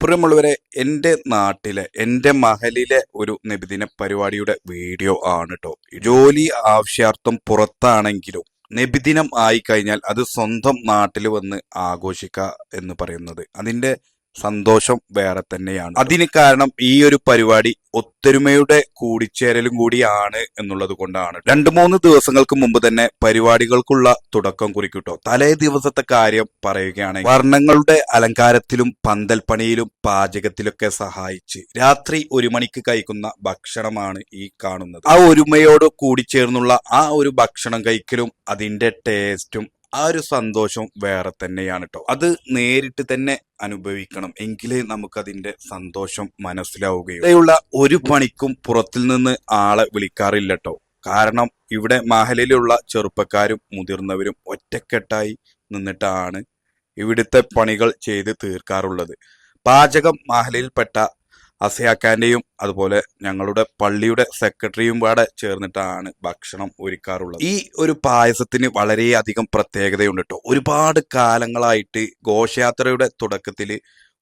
പ്രിയമുള്ളവരെ എന്റെ നാട്ടിലെ എന്റെ മഹലിലെ ഒരു നബിദിന പരിപാടിയുടെ വീഡിയോ ആണ് കേട്ടോ ജോലി ആവശ്യാർത്ഥം പുറത്താണെങ്കിലും നബിദിനം ആയിക്കഴിഞ്ഞാൽ അത് സ്വന്തം നാട്ടിൽ വന്ന് ആഘോഷിക്കുക എന്ന് പറയുന്നത്. അതിന്റെ സന്തോഷം വേറെ തന്നെയാണ്. അതിന് കാരണം ഈ ഒരു പരിപാടി ഒത്തൊരുമയുടെ കൂടിച്ചേരലും കൂടിയാണ് എന്നുള്ളത് കൊണ്ടാണ്. രണ്ടു മൂന്ന് ദിവസങ്ങൾക്ക് മുമ്പ് തന്നെ പരിപാടികൾക്കുള്ള തുടക്കം കുറിക്കൂട്ടോ. തലേ ദിവസത്തെ കാര്യം പറയുകയാണെങ്കിൽ വർണങ്ങളുടെ അലങ്കാരത്തിലും പന്തൽപ്പണിയിലും പാചകത്തിലൊക്കെ സഹായിച്ച് രാത്രി ഒരു മണിക്ക് കഴിക്കുന്ന ഭക്ഷണമാണ് ഈ കാണുന്നത്. ആ ഒരുമയോട് കൂടിച്ചേർന്നുള്ള ആ ഒരു ഭക്ഷണം കഴിക്കലും അതിന്റെ ടേസ്റ്റും ആ ഒരു സന്തോഷം വേറെ തന്നെയാണ് കേട്ടോ അത് നേരിട്ട് തന്നെ അനുഭവിക്കണം എങ്കിലേ നമുക്കതിന്റെ സന്തോഷം മനസ്സിലാവുകയും ഇവിടെയുള്ള ഒരു പണിക്കും പുറത്തിൽ നിന്ന് ആളെ വിളിക്കാറില്ല കേട്ടോ കാരണം ഇവിടെ മഹലിലുള്ള ചെറുപ്പക്കാരും മുതിർന്നവരും ഒറ്റക്കെട്ടായി നിന്നിട്ടാണ് ഇവിടുത്തെ പണികൾ ചെയ്ത് തീർക്കാറുള്ളത്. പാചകം മഹലിൽപ്പെട്ട അസയാക്കാന്റെയും അതുപോലെ ഞങ്ങളുടെ പള്ളിയുടെ സെക്രട്ടറിയും കൂടെ ചേർന്നിട്ടാണ് ഭക്ഷണം ഒരുക്കാറുള്ളത്. ഈ ഒരു പായസത്തിന് വളരെയധികം പ്രത്യേകതയുണ്ട് കേട്ടോ ഒരുപാട് കാലങ്ങളായിട്ട് ഘോഷയാത്രയുടെ തുടക്കത്തിൽ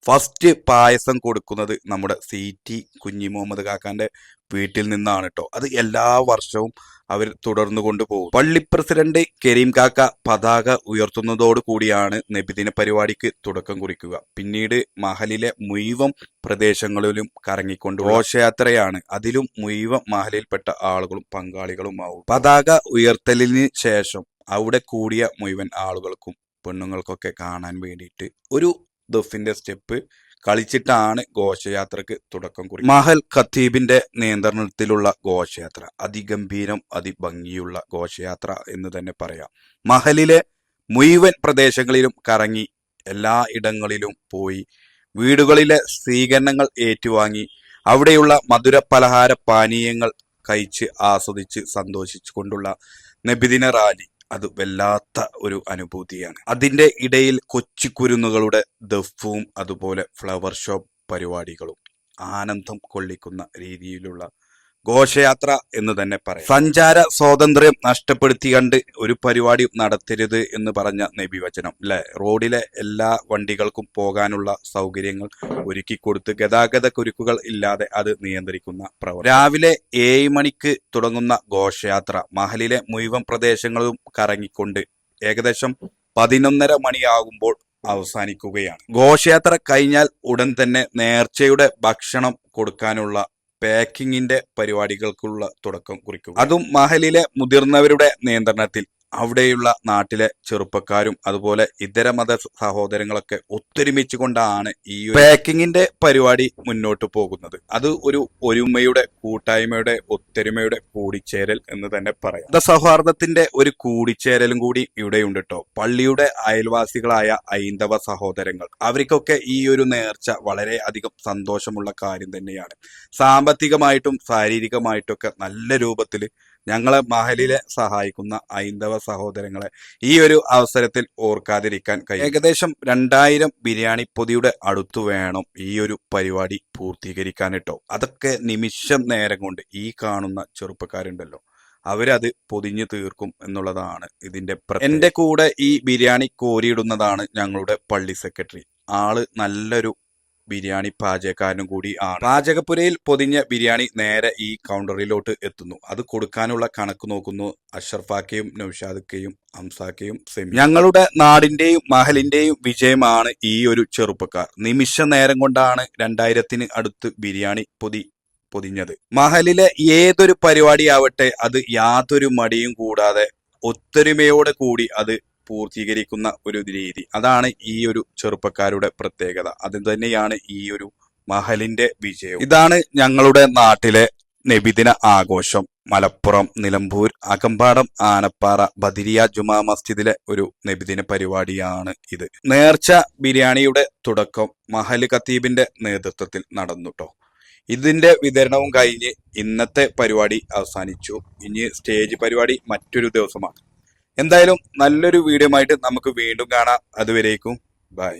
ഫസ്റ്റ് പായസം കൊടുക്കുന്നത് നമ്മുടെ സി ടി കുഞ്ഞി മുഹമ്മദ് കാക്കാന്റെ വീട്ടിൽ നിന്നാണ് കേട്ടോ അത് എല്ലാ വർഷവും അവർ തുടർന്നു കൊണ്ടുപോകും പള്ളി പ്രസിഡന്റ് കരീം കാക്ക പതാക ഉയർത്തുന്നതോടു കൂടിയാണ് നബിദിന പരിപാടിക്ക് തുടക്കം കുറിക്കുക. പിന്നീട് മഹലിലെ മുഴുവൻ പ്രദേശങ്ങളിലും കറങ്ങിക്കൊണ്ട് ഘോഷയാത്രയാണ്. അതിലും മുഴുവൻ മഹലിൽപ്പെട്ട ആളുകളും പങ്കാളികളുമാവും. പതാക ഉയർത്തലിന് ശേഷം അവിടെ കൂടിയ മുഴുവൻ ആളുകൾക്കും പെണ്ണുങ്ങൾക്കൊക്കെ കാണാൻ വേണ്ടിയിട്ട് ഒരു ദഫിന്റെ സ്റ്റെപ്പ് കളിച്ചിട്ടാണ് ഘോഷയാത്രക്ക് തുടക്കം കുറിക്കുന്നത്. മഹൽ ഖത്തീബിന്റെ നിയന്ത്രണത്തിലുള്ള ഘോഷയാത്ര അതിഗംഭീരം അതിഭംഗിയുള്ള ഘോഷയാത്ര എന്ന് തന്നെ പറയാം. മഹലിലെ മുഴുവൻ പ്രദേശങ്ങളിലും കറങ്ങി എല്ലാ ഇടങ്ങളിലും പോയി വീടുകളിലെ സ്വീകരണങ്ങൾ ഏറ്റുവാങ്ങി അവിടെയുള്ള മധുര പലഹാര പാനീയങ്ങൾ കഴിച്ച് ആസ്വദിച്ച് സന്തോഷിച്ചു കൊണ്ടുള്ള നബിദിന റാലി അത് വല്ലാത്ത ഒരു അനുഭൂതിയാണ്. അതിന്റെ ഇടയിൽ കൊച്ചിക്കുരുന്നുകളുടെ ദഫും അതുപോലെ ഫ്ലവർ ഷോപ്പ് പരിപാടികളും ആനന്ദം കൊള്ളിക്കുന്ന രീതിയിലുള്ള ഘോഷയാത്ര എന്ന് തന്നെ പറയാം. സഞ്ചാര സ്വാതന്ത്ര്യം നഷ്ടപ്പെടുത്തി കണ്ട് ഒരു പരിപാടി നടത്തരുത് എന്ന് പറഞ്ഞ നബിവചനം അല്ലെ റോഡിലെ എല്ലാ വണ്ടികൾക്കും പോകാനുള്ള സൗകര്യങ്ങൾ ഒരുക്കി കൊടുത്ത് ഗതാഗത കുരുക്കുകൾ ഇല്ലാതെ അത് നിയന്ത്രിക്കുന്ന പ്രവർത്തനം രാവിലെ ഏഴ് മണിക്ക് തുടങ്ങുന്ന ഘോഷയാത്ര മഹലിലെ മുഴുവൻ പ്രദേശങ്ങളും കറങ്ങിക്കൊണ്ട് ഏകദേശം പതിനൊന്നര മണിയാകുമ്പോൾ അവസാനിക്കുകയാണ്. ഘോഷയാത്ര കഴിഞ്ഞാൽ ഉടൻ തന്നെ നേർച്ചയുടെ ഭക്ഷണം കൊടുക്കാനുള്ള പാക്കിങ്ങിന്റെ പരിപാടികൾക്കുള്ള തുടക്കം കുറിക്കും അതും മഹലിലെ മുതിർന്നവരുടെ നിയന്ത്രണത്തിൽ അവിടെയുള്ള നാട്ടിലെ ചെറുപ്പക്കാരും അതുപോലെ ഇതര മത സഹോദരങ്ങളൊക്കെ ഒത്തൊരുമിച്ച് കൊണ്ടാണ് ഈ പാക്കിങ്ങിന്റെ പരിപാടി മുന്നോട്ട് പോകുന്നത്. അത് ഒരു ഒരുമയുടെ കൂട്ടായ്മയുടെ ഒത്തൊരുമയുടെ കൂടിച്ചേരൽ എന്ന് തന്നെ പറയാം. മതസൗഹാർദ്ദത്തിന്റെ ഒരു കൂടിച്ചേരലും കൂടി ഇവിടെയുണ്ട് കേട്ടോ പള്ളിയുടെ അയൽവാസികളായ ഐന്ദവ സഹോദരങ്ങൾ. അവർക്കൊക്കെ ഈ ഒരു നേർച്ച വളരെ അധികം സന്തോഷമുള്ള കാര്യം തന്നെയാണ്. സാമ്പത്തികമായിട്ടും ശാരീരികമായിട്ടൊക്കെ നല്ല രൂപത്തിൽ ഞങ്ങളെ മഹലിലെ സഹായിക്കുന്ന ഐന്ദവ സഹോദരങ്ങളെ ഈ ഒരു അവസരത്തിൽ ഓർക്കാതിരിക്കാൻ കഴിയും. ഏകദേശം രണ്ടായിരം ബിരിയാണി പൊതിയുടെ അടുത്തു വേണം ഈ ഒരു പരിപാടി പൂർത്തീകരിക്കാൻ കേട്ടോ അതൊക്കെ നിമിഷം നേരം കൊണ്ട് ഈ കാണുന്ന ചെറുപ്പക്കാരുണ്ടല്ലോ അവരത് പൊതിഞ്ഞു തീർക്കും എന്നുള്ളതാണ് ഇതിന്റെ എന്റെ കൂടെ ഈ ബിരിയാണി കോരിയിടുന്നതാണ് ഞങ്ങളുടെ പള്ളി സെക്രട്ടറി. ആൾ നല്ലൊരു ബിരിയാണി പാചകക്കാരനും കൂടി ആണ്. പാചകപ്പുരയിൽ പൊതിഞ്ഞ ബിരിയാണി നേരെ ഈ കൗണ്ടറിലോട്ട് എത്തുന്നു. അത് കൊടുക്കാനുള്ള കണക്ക് നോക്കുന്നു അഷർഫാക്കയും നൌഷാദക്കയും ഹംസാക്കയും സെമി. ഞങ്ങളുടെ നാടിന്റെയും മഹലിന്റെയും വിജയമാണ് ഈ ഒരു ചെറുപ്പക്കാർ. നിമിഷ നേരം കൊണ്ടാണ് രണ്ടായിരത്തിന് അടുത്ത് ബിരിയാണി പൊതി പൊതിഞ്ഞത്. മഹലിലെ ഏതൊരു പരിപാടിയാവട്ടെ അത് യാതൊരു മടിയും കൂടാതെ ഒത്തൊരുമയോടെ കൂടി അത് പൂർത്തീകരിക്കുന്ന ഒരു രീതി. അതാണ് ഈ ഒരു ചെറുപ്പക്കാരുടെ പ്രത്യേകത. അത് തന്നെയാണ് ഈ ഒരു മഹലിന്റെ വിജയം ഇതാണ് ഞങ്ങളുടെ നാട്ടിലെ നബിദിന ആഘോഷം. മലപ്പുറം നിലമ്പൂർ അകമ്പാടം ആനപ്പാറ ബദിരിയ ജുമാ മസ്ജിദിലെ ഒരു നബിദിന പരിപാടിയാണ് ഇത്. നേർച്ച ബിരിയാണിയുടെ തുടക്കം മഹൽ ഖത്തീബിന്റെ നേതൃത്വത്തിൽ നടന്നുട്ടോ ഇതിന്റെ വിതരണവും കഴിഞ്ഞ് ഇന്നത്തെ പരിപാടി അവസാനിച്ചു. ഇനി സ്റ്റേജ് പരിപാടി മറ്റൊരു ദിവസമാണ്. എന്തായാലും നല്ലൊരു വീഡിയോ ആയിട്ട് നമുക്ക് വീണ്ടും കാണാം. അതുവരേക്കും. ബൈ.